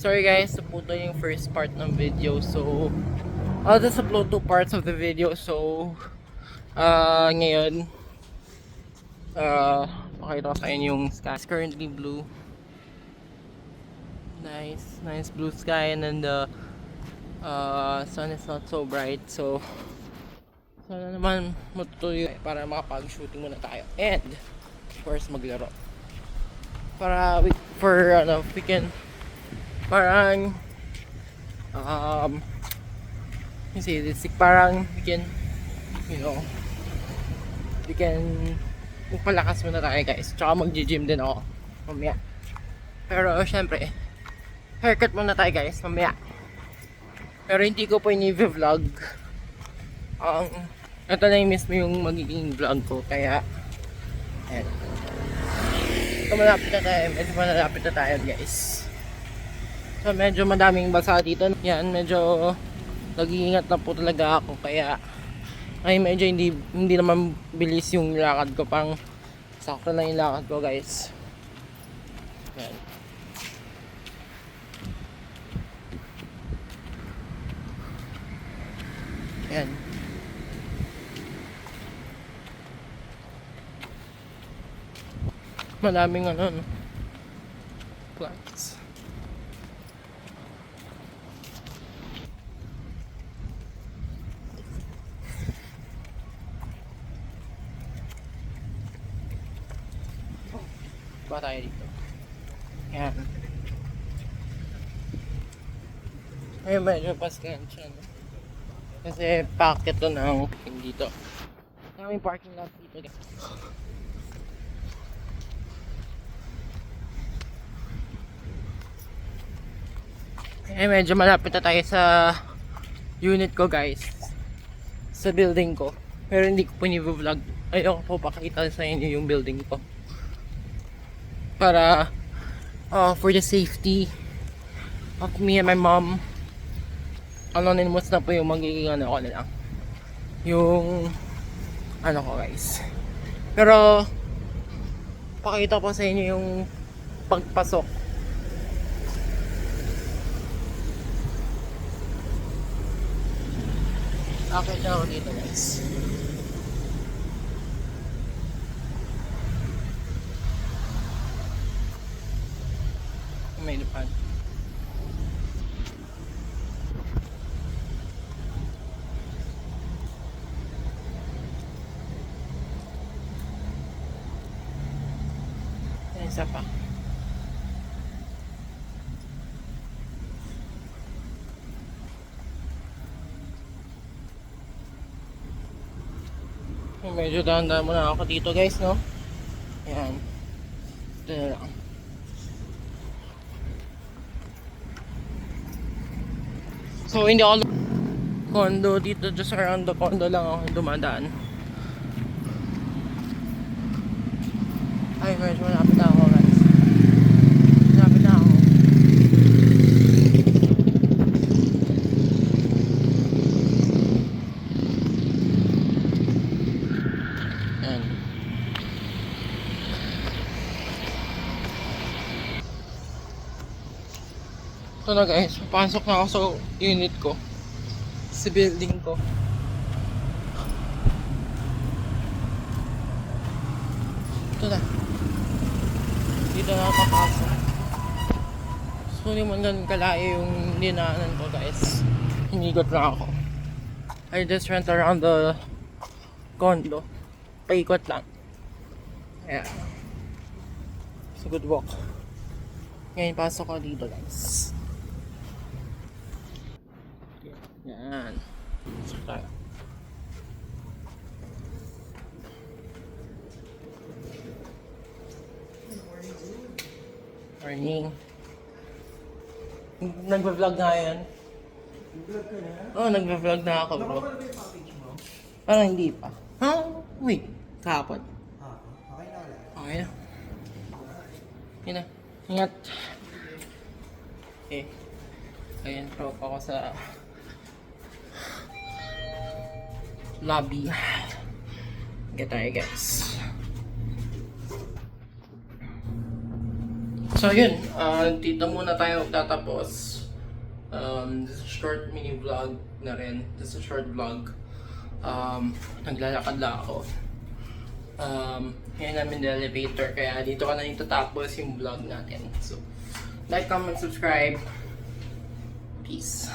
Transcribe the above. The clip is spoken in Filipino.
Sorry guys, so po to yung first part ng video. So, I'll just upload two parts of the video. So, ah ngayon, ah pakita ko sa inyo yung sky. It's currently blue. Nice, nice blue sky and then the uh, sun is not so bright. So, sana naman matutuloy para makapag-shooting muna tayo. And, of course, maglaro. Para, we, for, ano, we can, parang, um, you say this, parang, we can, you know, we can, magpalakas muna tayo guys. Tsaka mag-gym din ako, mamaya. Pero, syempre, haircut muna tayo guys, mamaya. Pero hindi ko po ini-vlog. Ang, ito na yung mismo yung magiging vlog ko, kaya, ayan. So, malapit na tayo, medyo malapit na tayo guys. So, medyo madaming basa dito. Yan, medyo nag-iingat na po talaga ako, kaya, ay medyo hindi hindi naman bilis yung lakad ko pang sakto lang yung lakad ko guys Yan. Yan. Maraming ano, no? plants. Ba tayo dito? Yan. Ayun, medyo paskan siya, no? Kasi packet to ng dito. Daming parking lot dito. Eh, medyo malapit na tayo sa unit ko guys. Sa building ko. Pero hindi ko po ni-vlog. Ayoko po pakita sa inyo yung building ko. Para uh, for the safety of me and my mom anonymous na po yung magiging ano ko lang. Yung ano ko guys. Pero pakita ko sa inyo yung pagpasok. Akit na dito guys. May lupan. Yan, isa pa. Medyo dahan-dahan muna ako dito guys, no? Yan. Ito na lang. So, hindi ako condo dito, just around the condo lang ako dumadaan. Ay, medyo malapit ako guys. Malapit na ako. Yan. Ito na guys, papasok na ako sa unit ko. Sa building ko. Ito na. Dito na papasok. So, hindi man ganun kalayo yung dinaanan ko guys. Hinigot lang ako. I just went around the condo. Paikot lang. Yeah. It's a good walk. Ngayon, pasok ko dito guys. Yan. Tayo. Morning. Nagpa-vlog na yan. Vlog ka na? Oo, oh, nagpa-vlog na ako ba yung package mo? Parang hindi pa. Ha? Wait. Kahapon? Ah, okay na wala. Okay na. Yun na. Ingat. Okay. Ayan, tropa ko sa lobby. Get tayo guys. So yun, uh, dito muna tayo tatapos. Um, this is a short mini vlog na rin. This is a short vlog. Um, naglalakad lang ako. Um, ngayon namin the elevator, kaya dito ka na yung tatapos yung vlog natin. So, like, comment, subscribe. Peace.